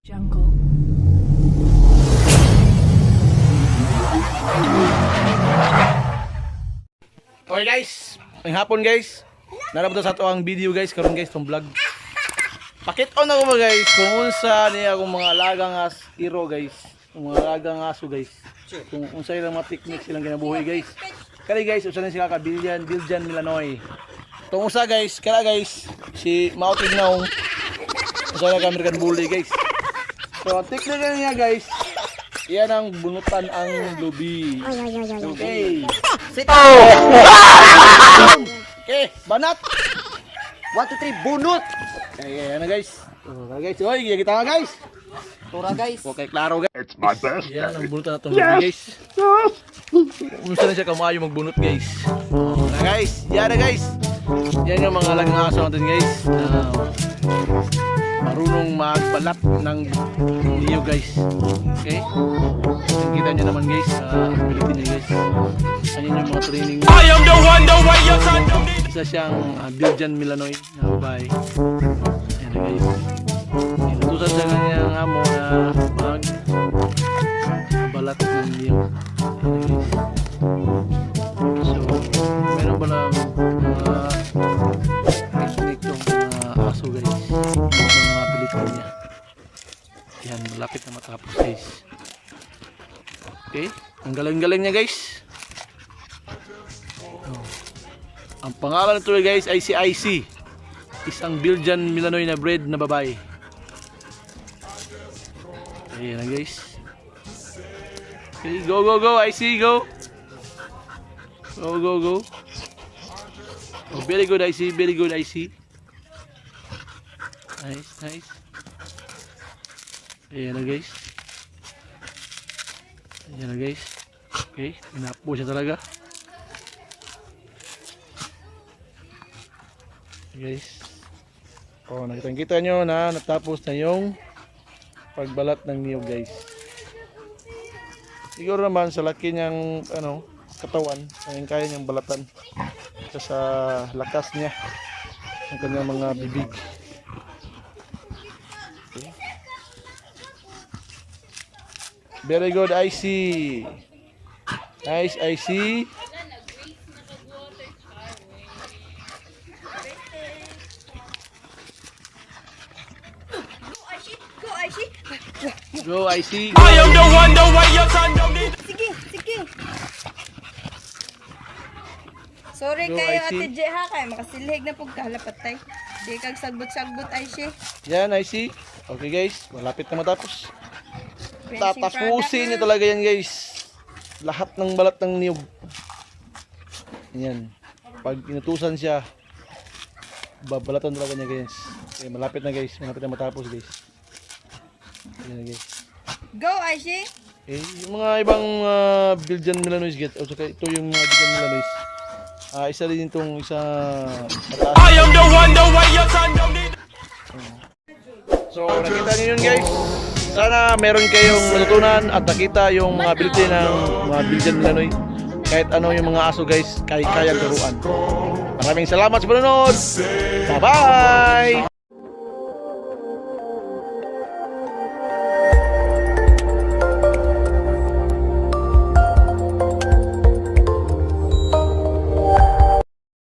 Jungle. Okay guys, ang hapon guys. Narabutan sa ato ang video guys karon guys tong vlog. Pakit-on ako ba guys kung unsa ni akong mga alagang as iro guys. Mga alagang aso guys. Kung unsa ilang mga technique silang ginabuhi guys. Kani guys, usa na sila ka Biljan, Biljan Milanoy. Tong usa guys, kaya guys, si Mao Tignaw. Usa ka American Bully guys. So, ang technique niya guys, yan ang bunutan ang lubi. Okay. Sit Okay, banat. 1, 2, 3, bunot! Okay, ano guys? Oh, guys, oy, gaya kita nga guys. Tura guys. Okay, klaro guys. It's my best. Yan ang bunutan natin guys. Kumusta na siya kamayo magbunot guys. Na guys, yan na guys. Yan yung mga alagang aso natin guys. Na marunong magbalat ng niyo guys. Okay? Kita nyo naman guys sa ability niya guys. Ayan yung mga training. I am the one, the way your son Isa siyang uh, Biljan Milanoy na babae. Ayan na guys. Inutusan sa kanyang amo na mag balat ng niyo. Ayan guys. Tong mga aso guys. Mga ability niya. Yan, malapit na matapos guys. Okay, ang galing-galing niya guys. Oh. Ang pangalan nito guys ay si IC. Isang Belgian Milanoy na breed na babae. Ayan na guys. Okay, go go go IC go. Go go go. Oh, very good IC, very good IC. Nice, nice. Ayan na guys. Ayan na guys. Okay, inapo siya talaga. Guys. Oh, nakita kita nyo na natapos na yung pagbalat ng niyog guys. Siguro naman sa laki niyang ano, katawan, ayun kaya niyang balatan. Kasi sa lakas niya ng kanyang mga bibig. Very good, I see. Nice, I see. Go, Aishi! Go, I see. Sige, sige! Sorry Go, kayo ate J ha, kaya makasilhig na pong kalapatay. Di kag sagbot-sagbot Aishi. Yan, I see. Okay guys, malapit na matapos. Tatapusin niya talaga yan guys. Lahat ng balat ng niyog. Yan. Pag inutusan siya, babalatan talaga niya guys. Okay, malapit na guys. Malapit na matapos guys. Yan na guys. Go, Aishi! Eh, yung mga ibang uh, Belgian Milanois get, o saka ito yung mga Belgian Milanois. Ah, isa din itong isa mataas. I am the one, the way your son don't need. So, nakita niyo yun guys. Sana meron kayong natutunan at nakita yung mga ability ng mga Belgian Milanois. Kahit ano yung mga aso guys, kay kayang turuan. Maraming salamat sa panonood. Bye-bye!